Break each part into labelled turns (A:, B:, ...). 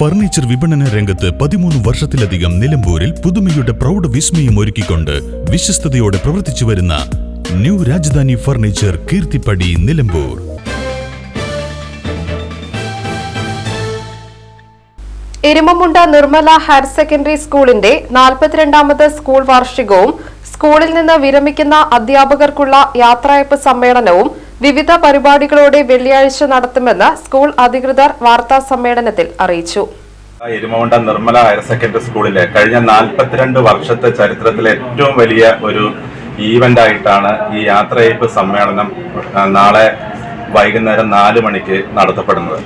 A: Furniture വിപണന രംഗത്ത് പതിമൂന്ന് വർഷത്തിലധികം നിലമ്പൂരിൽ പുതുമയുടെ പ്രൗഢ വിസ്മയം ഒരുക്കിക്കൊണ്ട് വിശ്വസ്തയോടെ പ്രവർത്തിച്ചു വരുന്ന new Rajdhani furniture Keerthippadi Nilambur.
B: Erumamunda Nirmala higher secondary സ്കൂളിന്റെ നാൽപ്പത്തിരണ്ടാമത് സ്കൂൾ വാർഷികവും സ്കൂളിൽ നിന്ന് വിരമിക്കുന്ന അധ്യാപകർക്കുള്ള യാത്രയപ്പ് സമ്മേളനവും വിവിധ പരിപാടികളോടെ വെള്ളിയാഴ്ച നടത്തുമെന്ന് സ്കൂൾ അധികൃതർ വാർത്താ സമ്മേളനത്തിൽ അറിയിച്ചു.
C: എരുമകൊണ്ട നിർമ്മല ഹയർ സെക്കൻഡറി സ്കൂളിലെ കഴിഞ്ഞ നാൽപ്പത്തിരണ്ട് വർഷത്തെ ചരിത്രത്തിലെ ഏറ്റവും വലിയ ഒരു ഈവന്റ് ആയിട്ടാണ് ഈ യാത്രയപ്പ് സമ്മേളനം നാളെ വൈകുന്നേരം നാല് മണിക്ക് നടത്തപ്പെടുന്നത്.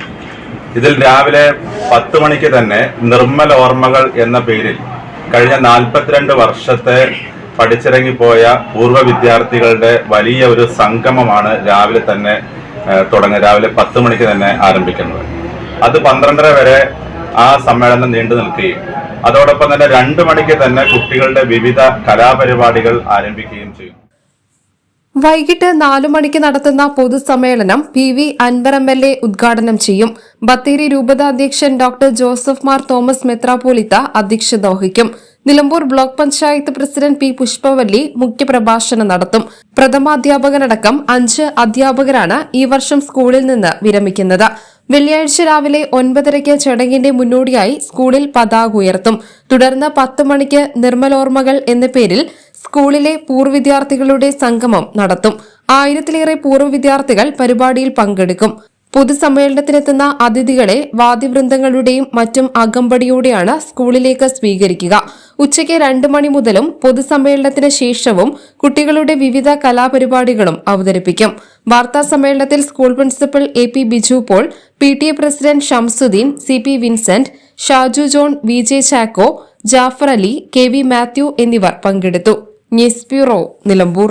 C: ഇതിൽ രാവിലെ പത്ത് മണിക്ക് തന്നെ നിർമ്മല ഓർമ്മകൾ എന്ന പേരിൽ കഴിഞ്ഞ നാൽപ്പത്തിരണ്ട് വർഷത്തെ പഠിച്ചിറങ്ങിപ്പോയ പൂർവ വിദ്യാർത്ഥികളുടെ വലിയ ഒരു സംഗമമാണ് രാവിലെ തന്നെ തുടങ്ങുക. രാവിലെ പത്ത് മണിക്ക് തന്നെ ആരംഭിക്കുന്നത്. അത് പന്ത്രണ്ടര വരെ ആ സമ്മേളനം നീണ്ടു നിൽക്കുകയും അതോടൊപ്പം തന്നെ രണ്ട് മണിക്ക് തന്നെ കുട്ടികളുടെ വിവിധ കലാപരിപാടികൾ ആരംഭിക്കുകയും ചെയ്യും.
B: വൈകിട്ട് നാലു മണിക്ക് നടത്തുന്ന പൊതുസമ്മേളനം P V Anvar M L A ഉദ്ഘാടനം ചെയ്യും. ബത്തേരി രൂപത അധ്യക്ഷൻ ഡോക്ടർ ജോസഫ് മാർ തോമസ് മെത്രാപോലിത്ത അധ്യക്ഷത വഹിക്കും. Nilambur block panchayat president P Pushpavalli മുഖ്യപ്രഭാഷണം നടത്തും. പ്രഥമാധ്യാപകനടക്കം അഞ്ച് അധ്യാപകരാണ് ഈ വർഷം സ്കൂളിൽ നിന്ന് വിരമിക്കുന്നത്. വെള്ളിയാഴ്ച രാവിലെ ഒൻപതരയ്ക്ക് ചടങ്ങിന്റെ മുന്നോടിയായി സ്കൂളിൽ പതാക ഉയർത്തും. തുടർന്ന് പത്ത് മണിക്ക് നിർമ്മലോർമ്മകൾ എന്ന പേരിൽ സ്കൂളിലെ പൂർവ സംഗമം നടത്തും. ആയിരത്തിലേറെ പൂർവ വിദ്യാർത്ഥികൾ പരിപാടിയിൽ പങ്കെടുക്കും. പൊതുസമ്മേളനത്തിനെത്തുന്ന അതിഥികളെ വാദ്യവൃന്ദങ്ങളുടെയും മറ്റും അകമ്പടിയോടെയാണ് സ്കൂളിലേക്ക് സ്വീകരിക്കുക. ഉച്ചയ്ക്ക് രണ്ട് മണി മുതലും പൊതുസമ്മേളനത്തിന് ശേഷവും കുട്ടികളുടെ വിവിധ കലാപരിപാടികളും അവതരിപ്പിക്കും. വാർത്താ സമ്മേളനത്തിൽ school principal A P Biju Paul P T A president Shamsuddin C P Vincent Shaju John V J Chacko Jafar Ali K V Mathew എന്നിവർ പങ്കെടുത്തു. News bureau Nilambur.